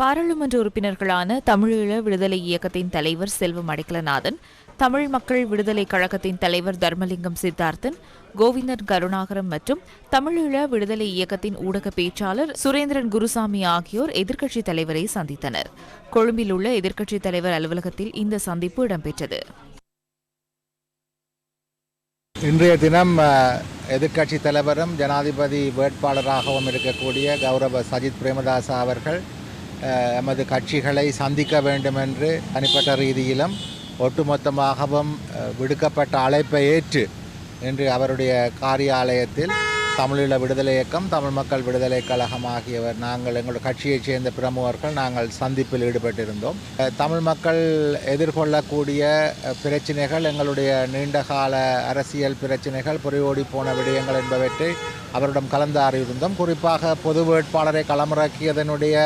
பாராளுமன்ற உறுப்பினர்களான தமிழீழ விடுதலை இயக்கத்தின் தலைவர் செல்வம் அடைக்கலநாதன் தமிழ் மக்கள் விடுதலை கழகத்தின் தலைவர் தர்மலிங்கம் சித்தார்த்தன் கோவிந்தன் கருணாகரம் மற்றும் தமிழீழ விடுதலை இயக்கத்தின் ஊடக பேச்சாளர் சுரேந்திரன் குருசாமி ஆகியோர் எதிர்க்கட்சித் தலைவரை சந்தித்தனர். கொழும்பில் உள்ள எதிர்க்கட்சித் தலைவர் அலுவலகத்தில் இந்த சந்திப்பு இடம்பெற்றது. இன்றைய தினம் எதிர்க்கட்சித் தலைவரும் ஜனாதிபதி வேட்பாளராகவும் இருக்கக்கூடிய கௌரவ சஜித் பிரேமதாசா அவர்கள் எமது கட்சிகளை சந்திக்க வேண்டும் என்று தனிப்பட்ட ரீதியிலும் ஒட்டுமொத்தமாகவும் விடுக்கப்பட்ட அழைப்பை ஏற்று இன்று அவருடைய காரியாலயத்தில் தமிழீழ விடுதலை இயக்கம் தமிழ் மக்கள் விடுதலை கழகம் ஆகியவர் நாங்கள் எங்களுடைய கட்சியைச் சேர்ந்த பிரமுகர்கள் நாங்கள் சந்திப்பில் ஈடுபட்டிருந்தோம். தமிழ் மக்கள் எதிர்கொள்ளக்கூடிய பிரச்சனைகள் பிரச்சினைகள் எங்களுடைய நீண்டகால அரசியல் பிரச்சினைகள் புரியோடி போன விடயங்கள் என்பவற்றை அவரிடம் கலந்தாறியிருந்தோம் குறிப்பாக பொது வேட்பாளரை களமிறக்கியதனுடைய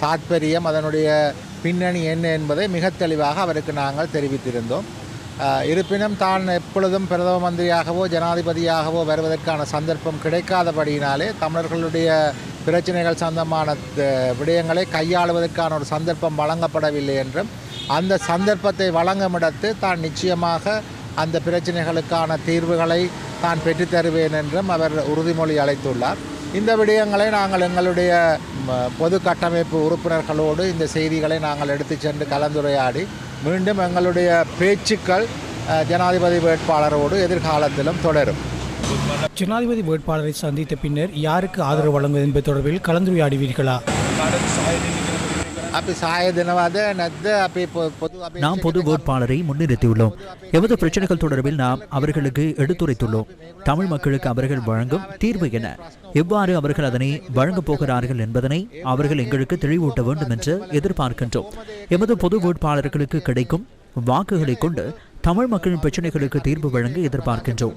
தாற்பயம் அதனுடைய பின்னணி என்ன என்பதை மிக தெளிவாக அவருக்கு நாங்கள் தெரிவித்திருந்தோம். இருப்பினும் தான் எப்பொழுதும் பிரதம மந்திரியாகவோ ஜனாதிபதியாகவோ வருவதற்கான சந்தர்ப்பம் கிடைக்காதபடியினாலே தமிழர்களுடைய பிரச்சனைகள் சம்பந்தமான த- விடயங்களை கையாளுவதற்கான ஒரு சந்தர்ப்பம் வழங்கப்படவில்லை என்றும் அந்த சந்தர்ப்பத்தை வழங்கும் இடத்து தான் நிச்சயமாக அந்த பிரச்சனைகளுக்கான தீர்வுகளை தான் பெற்றுத்தருவேன் என்றும் அவர் உறுதிமொழி அளித்துள்ளார். இந்த விடயங்களை நாங்கள் எங்களுடைய பொது கட்டமைப்பு உறுப்பினர்களோடு இந்த செய்திகளை நாங்கள் எடுத்துச் சென்று கலந்துரையாடி மீண்டும் எங்களுடைய பேச்சுக்கள் ஜனாதிபதி வேட்பாளரோடு எதிர்காலத்திலும் தொடரும். ஜனாதிபதி வேட்பாளரை சந்தித்த பின்னர் யாருக்கு ஆதரவு வழங்குவது என்பது தொடர்பில் கலந்துரையாடுவீர்களா? நாம் பொது வேட்பாளரை முன்னிறுத்தியுள்ளோம். எவது பிரச்சனைகள் தொடர்பில் நாம் அவர்களுக்கு எடுத்துரைத்துள்ளோம். தமிழ் மக்களுக்கு அவர்கள் வழங்கும் தீர்வு என்ன? எவ்வாறு அவர்கள் அதனை வழங்கப் போகிறார்கள் என்பதனை அவர்கள் எங்களுக்கு தெளிவூட்ட வேண்டும் என்று எதிர்பார்க்கின்றோம். எமது பொது வேட்பாளர்களுக்கு கிடைக்கும் வாக்குகளை கொண்டு தமிழ் மக்களின் பிரச்சனைகளுக்கு தீர்வு வழங்க எதிர்பார்க்கின்றோம்.